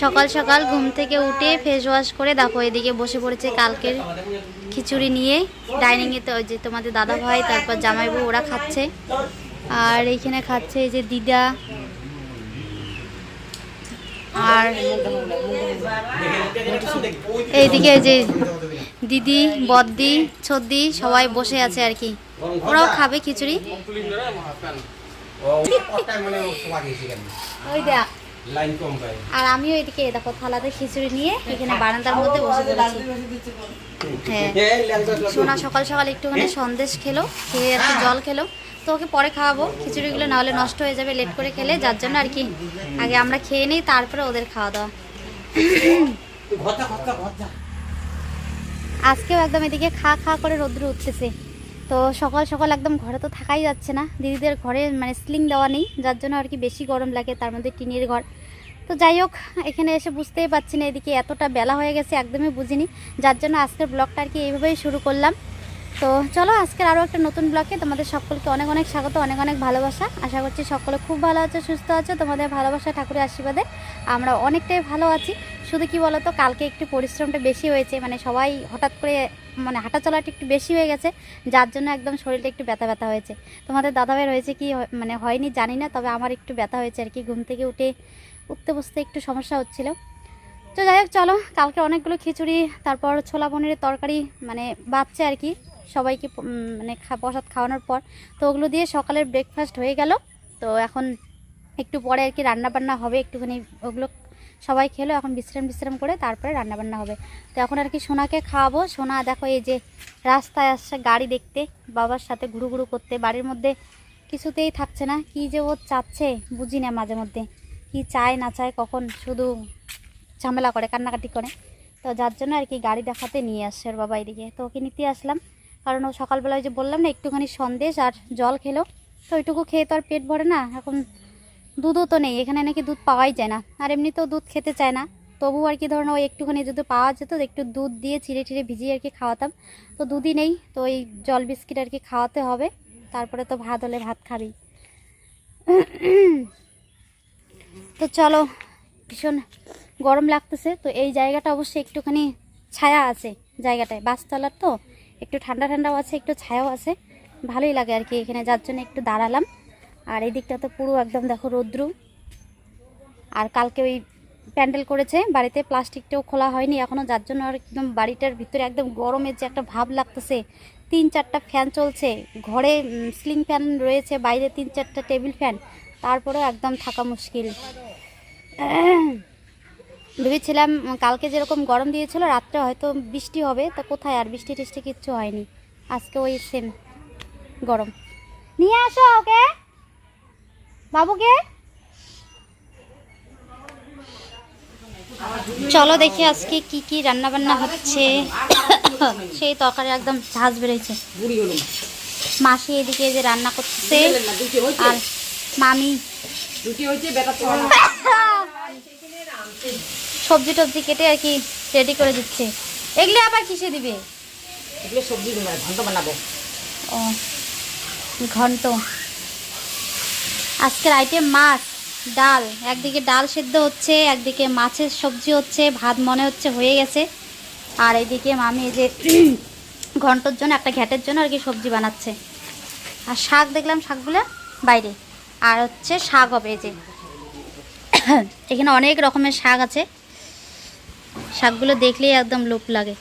সকাল সকাল ঘুম থেকে উঠে ফেস ওয়াশ করে দেখো, এদিকে বসে পড়েছে কালকের খিচুড়ি নিয়ে। ডাইনিংয়ে তো যে তোমাদের দাদা ভাই তারপর জামাইবু, ওরা খাচ্ছে। আর এইখানে খাচ্ছে এই যে দিদা। আর এইদিকে এই যে দিদি, বদ্দি, ছদ্দি সবাই বসে আছে আর কি। ওরাও খাবে খিচুড়ি। ওই দেখ লাইন কম পাই আর আমিও এদিকে দেখো থালাতে খিচুড়ি নিয়ে এখানে বারান্দার মধ্যে বসে পড়েছি হ্যাঁ। সোনা সকাল সকাল একটুখানি সন্দেশ খেলো খেয়ে একটু জল খেলো। তো ওকে পরে খাওয়াবো খিচুড়িগুলো নাহলে নষ্ট হয়ে যাবে লেট করে খেলে যার জন্য আর কি। আগে আমরা খেয়ে নিই তারপরে ওদের খাওয়া দাওয়া। আজকেও একদম এদিকে খা খা করে রোদ্র উঠতেছে। তো সকাল সকাল একদম ঘরে তো থাকাই যাচ্ছে না। দিদিদের ঘরে মানে স্লিং দেওয়া নেই, যার জন্য আর কি বেশি গরম লাগে, তার মধ্যে টিনের ঘর। তো যাই হোক, এখানে এসে বুঝতেই পারছি না এদিকে এতটা বেলা হয়ে গেছে, একদমই বুঝিনি। যার জন্য আজকের ব্লগটা আর কি এইভাবেই শুরু করলাম। তো চলো, আজকের আরও একটা নতুন ব্লগে তোমাদের সকলকে অনেক অনেক স্বাগত, অনেক অনেক ভালোবাসা। আশা করছি সকলে খুব ভালো আছো, সুস্থ আছো। তোমাদের ভালোবাসা ঠাকুরের আশীর্বাদে আমরা অনেকটাই ভালো আছি। শুধু কি বলতো, কালকে একটু পরিশ্রমটা বেশি হয়েছে মানে সবাই হঠাৎ করে মানে হাঁটা চলাটা একটু বেশি হয়ে গেছে, যার জন্য একদম শরীরটা একটু ব্যথা ব্যথা হয়েছে। তোমাদের দাদাভাইয়ের হয়েছে কি মানে হয়নি, জানি না, তবে আমার একটু ব্যথা হয়েছে আর কি, ঘুম থেকে উঠে উঠতে বসতে একটু সমস্যা হচ্ছিল। তো যাই হোক, চলো, কালকে অনেকগুলো খিচুড়ি, তারপর ছোলা পনিরের তরকারি মানে বাচ্চা আর কি, সবাইকে মানে প্রসাদ খাওয়ানোর পর। তো ওগুলো দিয়ে সকালের ব্রেকফাস্ট হয়ে গেল, তো এখন একটু পরে আর কি রান্না বান্না হবে, একটুখানি ওগুলো সবাই খেলো, এখন বিশ্রাম বিশ্রাম করে তারপরে রান্নাবান্না হবে। তো এখন আর কি সোনাকে খাওয়াবো। সোনা দেখো এই যে রাস্তায় আসছে গাড়ি দেখতে, বাবার সাথে ঘুরু ঘুরু করতে। বাড়ির মধ্যে কিছুতেই থাকছে না। কি যে ও চাচ্ছে বুঝি না মাঝে মধ্যে। কি চায়, না চায়, কখন শুধু ঝামেলা করে, কান্নাকাটি করে। তো যার জন্য আর কি গাড়ি দেখাতে নিয়ে আসছে ওর বাবা এদিকে। তো ওকে নিতে আসলাম। কারণ ও সকালবেলা ওই যে বললাম না, একটুখানি সন্দেশ আর জল খেলো। তো ওইটুকু খেয়ে তো আর পেট ভরে না। এখন দুধও তো নেই, এখানে নাকি দুধ পাওয়াই যায় না। আর এমনিতেও দুধ খেতে চায় না। তবু আর কি ধরুন ওই একটুখানি যদি পাওয়া যেত, একটু দুধ দিয়ে চিড়ে টিড়ে ভিজিয়ে আর কি খাওয়াতাম। তো দুধই নেই, তো ওই জল বিস্কিট আর কি খাওয়াতে হবে। তারপরে তো ভাত হলে ভাত খাবি। তো চলো, ভীষণ গরম লাগতেছে। তো এই জায়গাটা অবশ্যই একটুখানি ছায়া আছে জায়গাটায়, বাসতলার তো। একটু ঠান্ডা ঠান্ডাও আছে, একটু ছায়াও আছে। ভালোই লাগে আর কি এখানে, যার জন্য একটু দাঁড়ালাম। আর এই দিকটা তো পুরো একদম দেখো রৌদ্রু। আর কালকে ওই প্যান্ডেল করেছে, বাড়িতে প্লাস্টিকটাও খোলা হয়নি এখনও যার জন্য আর একদম বাড়িটার ভিতরে একদম গরমের যে একটা ভাব লাগতেছে। তিন চারটা ফ্যান চলছে, ঘরে স্লিং ফ্যান রয়েছে, বাইরে তিন চারটা টেবিল ফ্যান, তারপরেও একদম থাকা মুশকিল। ভেবেছিলাম কালকে যেরকম গরম দিয়েছিল, রাত্রে হয়তো বৃষ্টি হবে, তা কোথায় আর বৃষ্টি টিষ্টি কিচ্ছু হয়নি। আজকে ওই সেম গরম। নিয়ে আসো ওকে। বাবুকে? চলো দেখি আজকে কি কি রান্না বান্না হচ্ছে। সেই তরকারি একদম ঝাঁজ বেরোয়েছে মাসি এদিকে যে রান্না করতেছে আর মামি। সবজি টবজি কেটে আর কি রেডি করে দিচ্ছে। এগুলো আবার কিসে দিবে? সবজি ঘন্ট বানাবো। ও ঘন্ট। আজকের আইটেম মাছ, ডাল। একদিকে ডাল সেদ্ধ হচ্ছে, একদিকে মাছের সবজি হচ্ছে, ভাত মনে হচ্ছে হয়ে গেছে। আর এইদিকে মামি এই যে ঘন্টর জন্য, একটা ঘ্যাটের জন্য আর কি সবজি বানাচ্ছে। আর শাক দেখলাম, শাকগুলো বাইরে। আর হচ্ছে শাক হবে এই যে। এখানে অনেক রকমের শাক আছে। শাকগুলো দেখলেই একদম লোভ লাগে।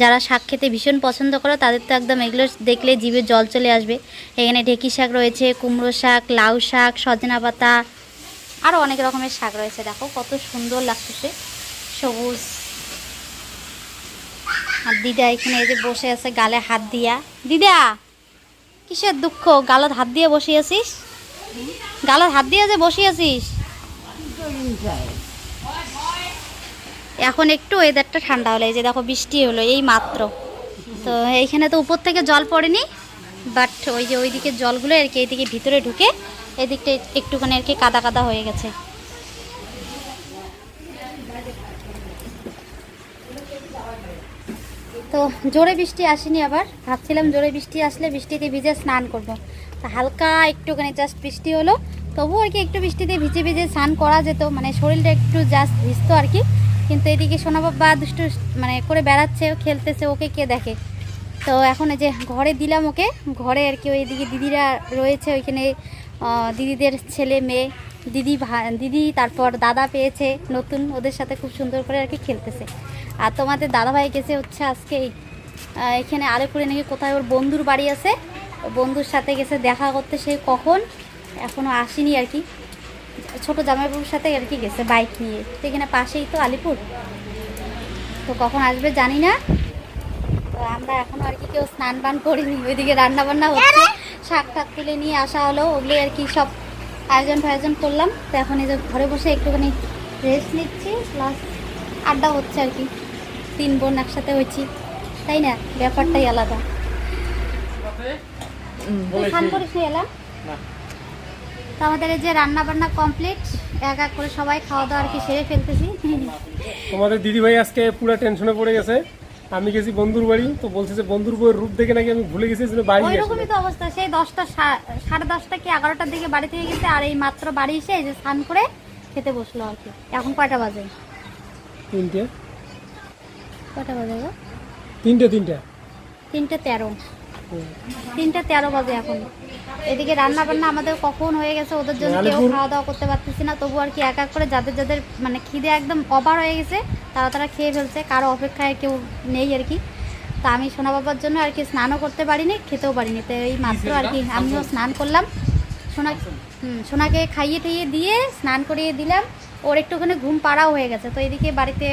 যারা শাক খেতে ভীষণ পছন্দ করে, তাদের তো একদম এগুলো দেখলে জিভে জল চলে আসবে। এখানে ঢেকি শাক রয়েছে, কুমড়ো শাক, লাউ শাক, সজনা পাতা আরও অনেক রকমের শাক রয়েছে। দেখো কত সুন্দর লাগতেছে। সবুজ। আর দিদা এখানে এই যে বসে আছে গালে হাত দিয়া। দিদা, কিসের দুঃখ? গালত হাত দিয়ে বসে আছিস? গালত হাত দিয়ে যে বসে আছিস? এখন একটু ওয়েদারটা ঠান্ডা হলো, এই যে দেখো বৃষ্টি হলো, এই মাত্র। তো এইখানে তো উপর থেকে জল পড়েনি বাট ওই যে ওইদিকে জলগুলো আর কি এইদিকে ভিতরে ঢুকে এদিকটা একটুখানি আর কি কাদা কাদা হয়ে গেছে। তো জোরে বৃষ্টি আসেনি আবার, ভাবছিলাম জোরে বৃষ্টি আসলে বৃষ্টিতে ভিজে স্নান করব। তা হালকা একটুখানি জাস্ট বৃষ্টি হলো, তবুও আর কি একটু বৃষ্টিতে ভিজে ভিজে স্নান করা যেত মানে শরীরটা একটু জাস্ট ভিজতো আর কি। কিন্তু এদিকে সোনা বাবা দুষ্টু মানে করে বেড়াচ্ছে, ও খেলতেছে, ওকে কে দেখে? তো এখন যে ঘরে দিলাম ওকে, ঘরে আর কি ওইদিকে দিদিরা রয়েছে, ওইখানে দিদিদের ছেলে, মেয়ে, দিদি দিদি, তারপর দাদা পেয়েছে, নতুন, ওদের সাথে খুব সুন্দর করে আর কি খেলতেছে। আর তোমাদের দাদাভাই গেছে হচ্ছে আজকে এখানে আলেপুরে নাকি কোথায় ওর বন্ধুর বাড়ি আছে, বন্ধুর সাথে গেছে, দেখা করতে, সে কখন? এখনও আসেনি আর কি। ছোট জামাইবাবুর সাথে আর কি গেছে বাইক নিয়ে। তো এখানে পাশেই তো আলিপুর। তো কখন আসবে জানি না। তো আমরা এখনও আর কি কেউ স্নান পান করিনি ওইদিকে রান্না বান্না হচ্ছে। শাক টাক তুলে নিয়ে আসা হলো ওগুলো আর কি সব আয়োজন ফায়োজন করলাম। তো এখন এই যে ঘরে বসে একটুখানি রেস্ট নিচ্ছি প্লাস আড্ডা হচ্ছে আর কি। তিন বোন একসাথে হয়েছি তাই না? ব্যাপারটাই আলাদা। স্নান করিস এলাম? না। তো আমাদের এই যে রান্না বান্না কমপ্লিট এক এক করে সবাই খাওয়া দাওয়া আর কি সেরে ফেলতেছি। তোমাদের দিদিভাই আজকে পুরো টেনশনে পড়ে গেছে। আমি গেছি বন্ধুর বাড়ি তো বলছে যে বন্ধুর বইয়ের রূপ দেখে নাকি আমি ভুলে গেছি বাড়ি ওই আসলে রকমই তো অবস্থা সেই দশটা সাড়ে দশটা কি এগারোটার দিকে বাড়ি থেকে গেছে আর এই মাত্র বাড়ি এসে এই যে স্নান করে খেতে বসল আর কি। এখন কয়টা বাজে? তিনটে। কয়টা বাজে গো? তিনটে তিনটে। তিনটে তেরো। তিনটে তেরো বাজে এখন। এদিকে রান্না বান্না আমাদের কখন হয়ে গেছে ওদের জন্য কেউ খাওয়া দাওয়া করতে পারতেছি না তবু আর কি এক এক করে যাদের যাদের মানে খিদে একদম অবার হয়ে গেছে তারা তারা খেয়ে ফেলছে কারও অপেক্ষায় কেউ নেই আর কি। তা আমি সোনা বাবার জন্য আর কি স্নানও করতে পারিনি খেতেও পারিনি তো এই মাত্র আর কি আমিও স্নান করলাম। সোনা হুম সোনাকে খাইয়ে টাইয়ে দিয়ে স্নান করিয়ে দিলাম ওর একটুখানি ঘুম পাড়াও হয়ে গেছে তো এদিকে বাড়িতে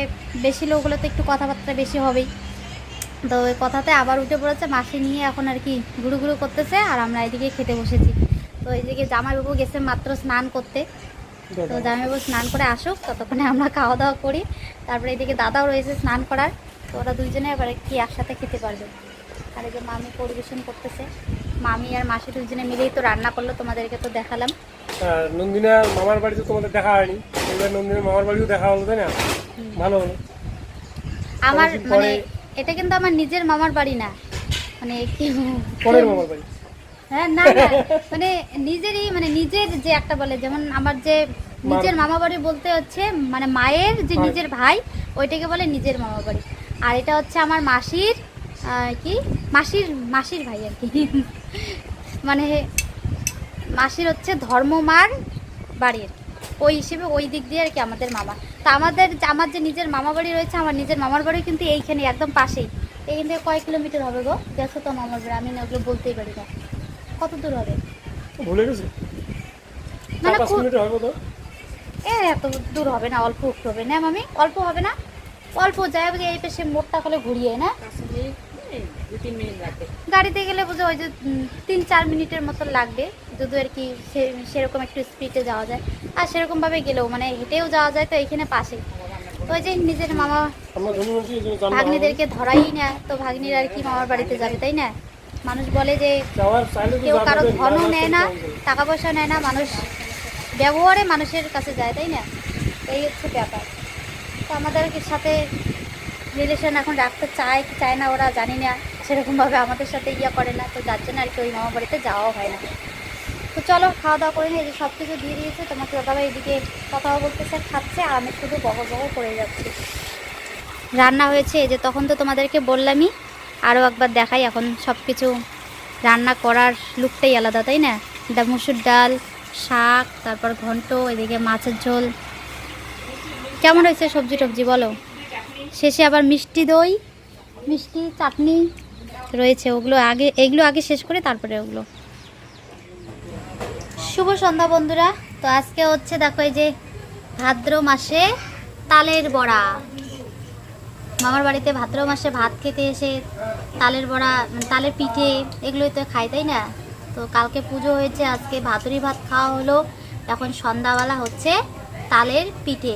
বেশি লোক হলে তো একটু কথাবার্তা বেশি হবেই। তো ওই কথাতে আবার উঠে পড়েছে মাসি নিয়ে এখন আর কি ঘুরু ঘুরু করতেছে আর আমরা এদিকে খেতে বসেছি। তো এইদিকে জামাইবাবু গেছে মাত্র স্নান করতে। তো জামাইবাবু স্নান করে আসুক ততক্ষণে আমরা খাওয়া দাওয়া করি। তারপরে এদিকে দাদাও রয়েছে স্নান করার। তো ওরা দুইজনে এবার কি একসাথে খেতে পারবে। আর এই যে মামি পরিবেশন করতেছে। মামি আর মাসি দুজনে মিলেই তো রান্না করল তোমাদেরকে তো দেখালাম। আর নন্দিনার মামার বাড়িতে তোমাদের দেখা হয়নি। এবার নন্দিনার মামার বাড়িও দেখা হলো তাই না? ভালো হলো। আমার মানে এটা কিন্তু আমার নিজের মামার বাড়ি না। মানে পরের মামার বাড়ি? হ্যাঁ না না। মানে নিজেরই মানে নিজের যে একটা বলে যেমন আমার যে নিজের মামা বাড়ি বলতে হচ্ছে মানে মায়ের যে নিজের ভাই ওইটাকে বলে নিজের মামা বাড়ি। আর এটা হচ্ছে আমার মাসির কি? মাসির মাসির ভাই আর কি। মানে মাসির হচ্ছে ধর্মমার বাড়ি আর কি। ওই হিসেবে ওই দিক দিয়ে আর কি আমাদের মামা। তো আমাদের আমার যে নিজের মামা বাড়ি রয়েছে আমার নিজের মামার বাড়ি কিন্তু এইখানে একদম পাশেই। এইখান থেকে কয়েক কিলোমিটার হবে গো দেখো তো মামার বাড়ি আমি না ওগুলো বলতেই পারি না। কত দূর হবে? ভুলে গেছে? চার মানে পাঁচ খুব- মিনিট হবে তো? এ এত দূর হবে না অল্প একটু হবে। না মামি অল্প হবে না? অল্প যায় বুঝি এই পাশে মোড়টা করে ঘুরিয়ে না? গাড়িতে গেলে বুঝে ওই যে তিন চার মিনিটের মতো লাগবে। যদি আর কি সেরকম একটু স্পিডে যাওয়া যায়। আর সেরকমভাবে গেলেও মানে হেঁটেও যাওয়া যায় তো এখানে পাশে। তো ওই যে নিজের মামা ধনী ভাগ্নিদেরকে ধরাই না তো ভাগ্নির আর কি মামার বাড়িতে যাবে তাই না? মানুষ বলে যে কেউ কারও ধনও নেয় না টাকা পয়সা নেয় না মানুষ ব্যবহারে মানুষের কাছে যায় তাই না? এই হচ্ছে ব্যাপার। তো আমাদের সাথে রিলেশন এখন রাখতে চায় কি চায় না ওরা জানি না সেরকমভাবে আমাদের সাথে ইয়া করে না তো যার জন্য আর কি ওই মামা বাড়িতে যাওয়াও হয় না। তো চলো, খাওয়া দাওয়া করে নিয়ে যে সব কিছু দিয়ে দিয়েছে, তোমাকে দাদাভাই এদিকে কথাও বলতেছে, খাচ্ছে, আর আমি শুধু বহর বহর করে যাচ্ছি। রান্না হয়েছে যে তখন তো তোমাদেরকে বললামই, আরও একবার দেখাই, এখন সব কিছু রান্না করার লুকটাই আলাদা, তাই না? ডা মুসুর ডাল, শাক, তারপর ঘন্ট, এদিকে মাছের ঝোল। কেমন হয়েছে সবজি টবজি বলো? শেষে আবার মিষ্টি দই, মিষ্টি, চাটনি রয়েছে, ওগুলো আগে, এগুলো আগে শেষ করে তারপরে ওগুলো। শুভ সন্ধ্যা বন্ধুরা। তো আজকে হচ্ছে দেখো এই যে ভাদ্র মাসে তালের বড়া। মামার বাড়িতে ভাদ্র মাসে ভাত খেতে এসে তালের বড়া মানে তালের পিঠে এগুলোই তো খাই তাই না? তো কালকে পুজো হয়েছে, আজকে ভাতুরি ভাত খাওয়া হলো। এখন সন্ধ্যাবেলা হচ্ছে তালের পিঠে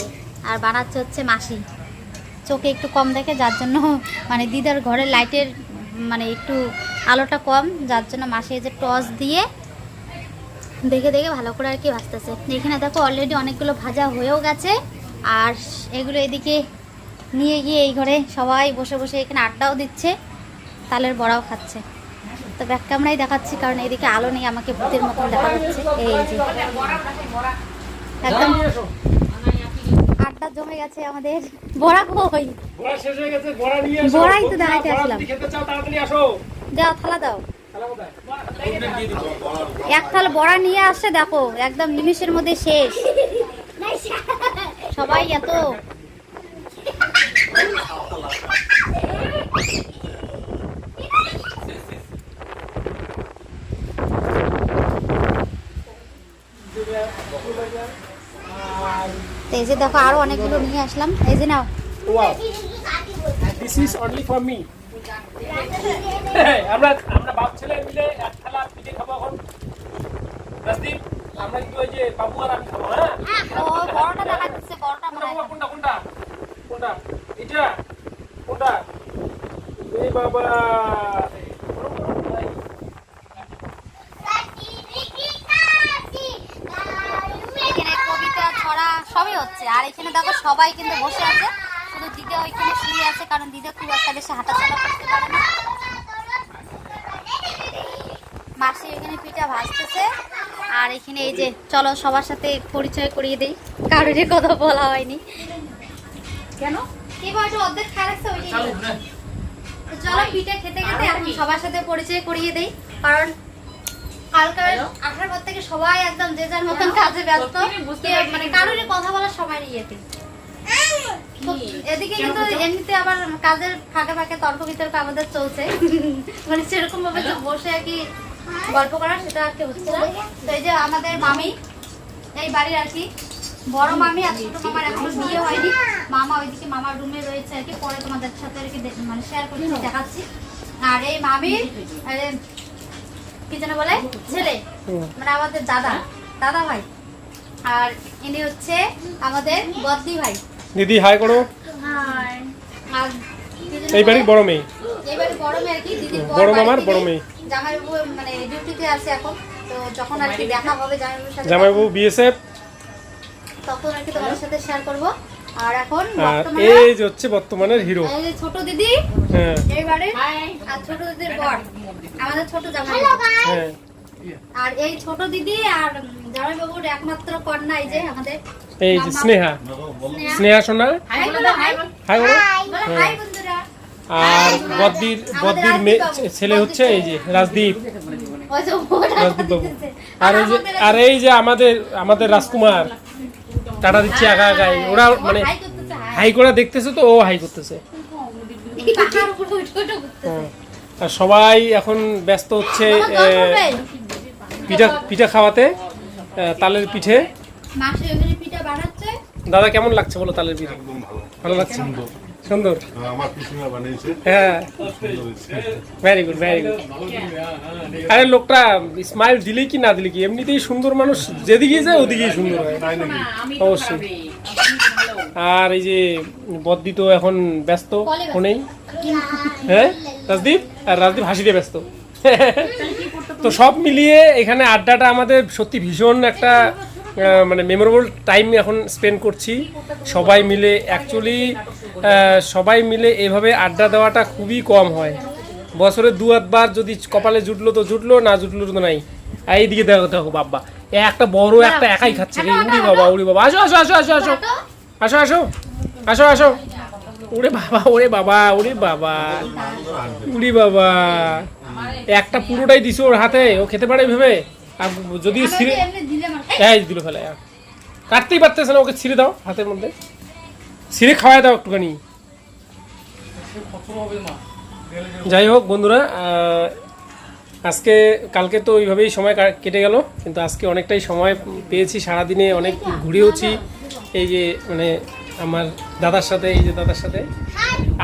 আর বানাচ্ছে হচ্ছে মাসি। চোখে একটু কম দেখে, যার জন্য মানে দিদার ঘরের লাইটের মানে একটু আলোটা কম, যার জন্য মাসি যে টর্চ দিয়ে দেখে দেখে ভালো করে আর কি ভাজতেছে। এখানে দেখো অলরেডি অনেকগুলো ভাজা হয়েও গেছে। আর এগুলো এদিকে নিয়ে গিয়ে এই ঘরে সবাই বসে বসে এখানে আড্ডাও দিচ্ছে তালের বড়াও খাচ্ছে। তো ব্যাক ক্যামেরাই দেখাচ্ছি কারণ এদিকে আলো নেই আমাকে ভূতের মতন দেখা যাচ্ছে। এই যে। একদম আড্ডা জমে গেছে আমাদের। বড়া কই? বড়া শেষ হয়ে গেছে বড়া নিয়ে আসো। বড়াই তো দাঁড়াইতে আসলাম। দাও থালা দাও? এক থাল বড়া নিয়ে আসছে, দেখো, একদম নিমিষের মধ্যে শেষ। সবাই এত। এই যে দেখো, আরও অনেকগুলো নিয়ে আসলাম। এই যে নাও। আমরা বাপ ছেলে মিলে এক থালা পিঠে খাব এখন। রাজদীপ আমরা কিন্তু ওই যে বাবু আর আমি খাব হ্যাঁ? বড়টা বড়টা কোনটা কোনটা কোনটা? এটা কোনটা? এই বাবা। কবিতা ছড়া সবই হচ্ছে। আর এখানে দেখো সবাই কিন্তু বসে আছে। শুধু দিদা ওইখানে শুয়ে আছে কারণ দিদা খুব একটা বেশি হাঁটাচলা করতে পারে না মাসি পিঠা ভাজতেছে আর এখানে এই যে চলো সবার সাথে পরিচয় করিয়ে দেই। কারোর কথা বলা হয়নি। কেন? কি বলছো? অর্ধেক ওই তো চলো পিঠে খেতে খেতে এখন সবার সাথে পরিচয় করিয়ে দেই। কারণ কালকে আসার পর থেকে সবাই একদম যে যার মতন কাজে ব্যস্ত। সত্যি আমি বুঝতে কেউ পারছি মানে না। কথা বলার সময় নেই। এদিকে কিন্তু এমনিতে আবার কাজের ফাঁকে ফাঁকে তর্ক বিতর্ক আমাদের চলছে। মানে সেরকম ভাবে বসে আর কি গল্প করা সেটা আর কি হচ্ছে না। তো এই যে আমাদের মামি এই বাড়ির আর কি। বড় মামি আর ছোট মামার এখনও বিয়ে হয়নি। মামা ওইদিকে মামার রুমে রয়েছে আর কি। পরে তোমাদের সাথে আর কি মানে শেয়ার করছি দেখাচ্ছি। আর এই মামি কি যেন বলে? ছেলে। মানে আমাদের দাদা। দাদা ভাই। আর ইনি হচ্ছে আমাদের বদ্দি ভাই। দিদি হাই করো। আর এই বাড়ির বড় মেয়ে। এবারে বড় মেয়ে আর কি দিদির বড় বাড়ি মামার বড় মেয়ে। জামাইবাবু মানে ডিউটিতে আছে এখন তো যখন আর কি দেখা হবে জামাইবাবুর সাথে জামাইবাবু বিএসএফ তখন আর কি তোমাদের সাথে শেয়ার করব। আর এখন বর্তমানে এই যে হচ্ছে বর্তমানের হিরো এই যে ছোট দিদি হ্যাঁ। এইবারে আর ছোট দিদির বর আমাদের ছোট জামাই। হ্যাঁ। আর এই ছোট দিদি আর জামাইবাবুর একমাত্র কন্যা এই যে আমাদের এই যে স্নেহা। স্নেহা। সোনা। হাই বলো হাই বলো। হাই বলো। বলো হাই বন্ধুরা আর বদ্দির বদ্দির মেয়ে ছেলে হচ্ছে এই যে রাজদীপ। রাজদীপ বাবু। আর এই যে আর এই যে আমাদের আমাদের রাজকুমার টাটা দিচ্ছে একা একাই। ওরা মানে হাই করতেছে হাই হাই করে দেখতেছে তো ও হাই করতেছে। হ্যাঁ। আর সবাই এখন ব্যস্ত হচ্ছে? পিঠা পিঠা খাওয়াতে তালের পিঠে। দাদা কেমন লাগছে বলো তালের পিঠে? ভালো। ভালো লাগছে? সুন্দর। আমার পিসিমা বানিয়েছে। হ্যাঁ। ভেরি গুড ভেরি গুড আরে লোকটা স্মাইল দিলে কি না দিলে কি? এমনিতেই সুন্দর মানুষ যেদিকেই যায় ওদিকেই সুন্দর হয়। অবশ্যই। আর এই যে বদ্দি তো এখন ব্যস্ত ফোনেই হ্যাঁ? রাজদীপ? আর রাজদীপ হাসি দিয়ে ব্যস্ত। তো সব মিলিয়ে এখানে আড্ডাটা আমাদের সত্যি ভীষণ একটা মানে মেমোরেবল টাইম এখন স্পেন্ড করছি। সবাই মিলে অ্যাকচুয়ালি সবাই মিলে এভাবে আড্ডা দেওয়াটা খুবই কম হয়। বছরে দু একবার যদি কপালে জুটলো তো জুটলো না জুটলো তো নাই। এইদিকে দেখো দেখো বাবা একটা বড় একটা একাই খাচ্ছে রে। উড়ি বাবা উড়ি বাবা। আসো আসো আসো আসো আসো। আসো আসো। আসো আসো। ওরে বাবা ওরে বাবা ওরে বাবা। উড়ি বাবা। একটা পুরোটাই দিছো ওর হাতে ও খেতে পারে ভেবে? আর যদি ছিঁড়ে দিলে এই দিল ফেলে। কাটতেই পারতেছে না ওকে ছিঁড়ে দাও হাতের মধ্যে। ছিঁড়ে খাওয়াই দাও একটুখানি। যাই হোক বন্ধুরা আজকে, কালকে তো ওইভাবেই সময় কেটে গেল, কিন্তু আজকে অনেকটাই সময় পেয়েছি, সারাদিনে অনেক ঘুরেওছি এই যে মানে আমার দাদার সাথে, এই যে দাদার সাথে।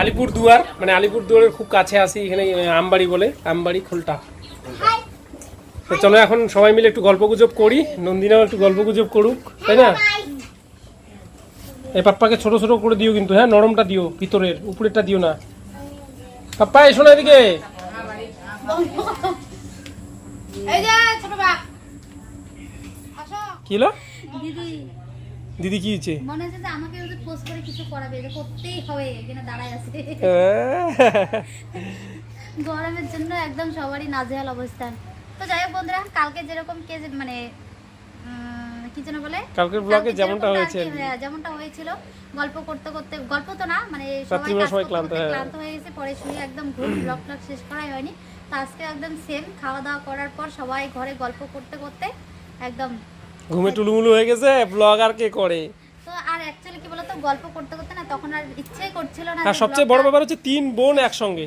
আলিপুর দুয়ার মানে আলিপুর দুয়ারের খুব কাছে আছি, এখানে আমবাড়ি বলে, আমবাড়ি খোলটা। তো চলো এখন সবাই মিলে একটু গল্প গুজব করি, নন্দিনাও একটু গল্প গুজব করুক, তাই না? এই পাপ্পাকে ছোট ছোট করে দিও কিন্তু হ্যাঁ নরমটা দিও ভিতরের উপরেরটা দিও না। পাপ্পা এসো না এদিকে। এই বাপ। আসো। কি হলো? দিদি। কি হয়েছে? মনে হচ্ছে যে আমাকে যদি পোস্ট করে কিছু করাবে করতেই হবে এখানে দাঁড়ায় আছে। গরমের জন্য একদম সবারই নাজেহাল অবস্থান তো যাই হোক বন্ধুরা কালকে যেরকম কে মানে কি যেন বলে? কালকের ব্লগে যেমনটা হয়েছে আর কি, যেমনটা হয়েছিল গল্প করতে করতে গল্প তো না মানে সবাই ক্লান্ত, হ্যাঁ। গেছে পরে শুয়ে একদম ঘুম ব্লগ ট্লগ শেষ করাই হয়নি। তো আজকে একদম সেম খাওয়া দাওয়া করার পর সবাই ঘরে গল্প করতে করতে একদম ঘুমে টুলুমুলু হয়ে গেছে ব্লগ আর কে করে? তো আর অ্যাকচুয়ালি কি বলতো গল্প করতে করতে না তখন আর ইচ্ছেই করছিল না আর সবচেয়ে বড় ব্যাপার হচ্ছে তিন বোন একসঙ্গে।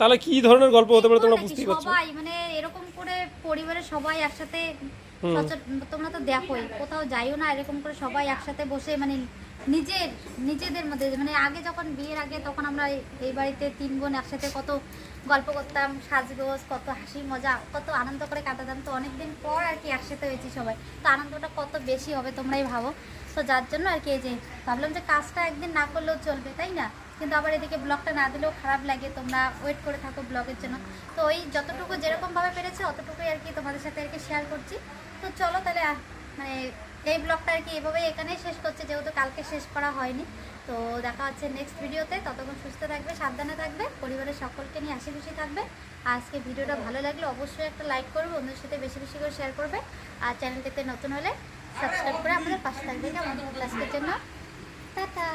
তাহলে কি ধরনের গল্প হতে পারে তোমরা বুঝতেই পারছ? সবাই মানে এরকম করে পরিবারের সবাই একসাথে তোমরা তো দেখোই, কোথাও যাইও না, এরকম করে সবাই একসাথে বসে মানে নিজের নিজেদের মধ্যে মানে আগে যখন বিয়ের আগে তখন আমরা এই- বাড়িতে তিন বোন একসাথে কত গল্প করতাম, সাজগোজ, কত হাসি, মজা, কত আনন্দ করে কাটাতাম। তো অনেকদিন পর আর কি একসাথে হয়েছি সবাই। তো আনন্দটা কত বেশি হবে তোমরাই ভাবো। তো যার জন্য আর কি এই যে ভাবলাম যে কাজটা একদিন না করলেও চলবে, তাই না? কিন্তু আবার এদিকে ব্লগটা না দিলেও খারাপ লাগে, তোমরা ওয়েট করে থাকো ব্লগের জন্য। তো ওই যতটুকু যেরকমভাবে পেরেছে, অতটুকুই আর কি তোমাদের সাথে আর কি শেয়ার করছি। তো চলো তাহলে মানে এই ব্লগটা আর কি এভাবেই এখানেই শেষ করছে, যেহেতু কালকে শেষ করা হয়নি। তো দেখা হচ্ছে নেক্সট ভিডিওতে ততক্ষণ সুস্থ থাকবে, সাবধানে থাকবে, পরিবারের সকলকে নিয়ে হাসি খুশি থাকবে। আজকে ভিডিওটা ভালো লাগলে অবশ্যই একটা লাইক করবে, বন্ধুদের সাথে বেশি বেশি করে শেয়ার করবে। আর চ্যানেলটিতে নতুন হলে সাবস্ক্রাইব করে আমাদের পাশে থাকবে, কেমন? ক্লাসের জন্য টাটা।